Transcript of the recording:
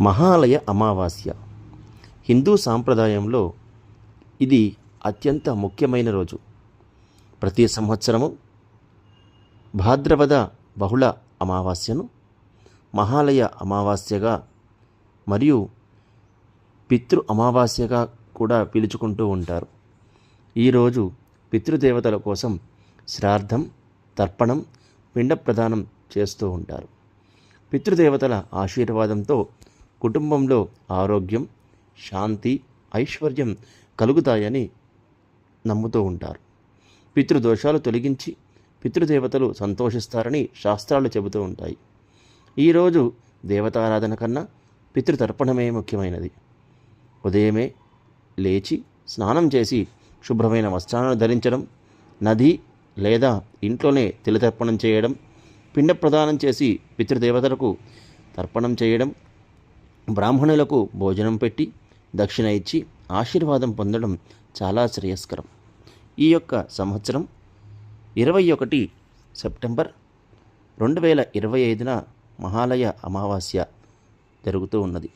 మహాలయ అమావాస్య. హిందూ సాంప్రదాయంలో ఇది అత్యంత ముఖ్యమైన రోజు. ప్రతి సంవత్సరము భాద్రపద బహుళ అమావాస్యను మహాలయ అమావాస్యగా మరియు పితృ అమావాస్యగా కూడా పిలుచుకుంటూ ఉంటారు. ఈరోజు పితృదేవతల కోసం శ్రాద్ధం తర్పణం పిండ ప్రదానం చేస్తూ ఉంటారు. పితృదేవతల ఆశీర్వాదంతో కుటుంబంలో ఆరోగ్యం శాంతి ఐశ్వర్యం కలుగుతాయని నమ్ముతూ ఉంటారు. పితృదోషాలు తొలగించి పితృదేవతలు సంతోషిస్తారని శాస్త్రాలు చెబుతూ ఉంటాయి. ఈరోజు దేవతారాధన కన్నా పితృతర్పణమే ముఖ్యమైనది. ఉదయమే లేచి స్నానం చేసి శుభ్రమైన వస్త్రాలను ధరించడం నది లేదా ఇంట్లోనే తిలతర్పణం చేయడం పిండ ప్రదానం చేసి పితృదేవతలకు తర్పణం చేయడం బ్రాహ్మణులకు భోజనం పెట్టి దక్షిణ ఇచ్చి ఆశీర్వాదం పొందడం చాలా శ్రేయస్కరం. ఈ యొక్క సంవత్సరం ఇరవై ఒకటి సెప్టెంబర్ రెండు వేల ఇరవై ఐదున మహాలయ అమావాస్య జరుగుతూ ఉన్నది.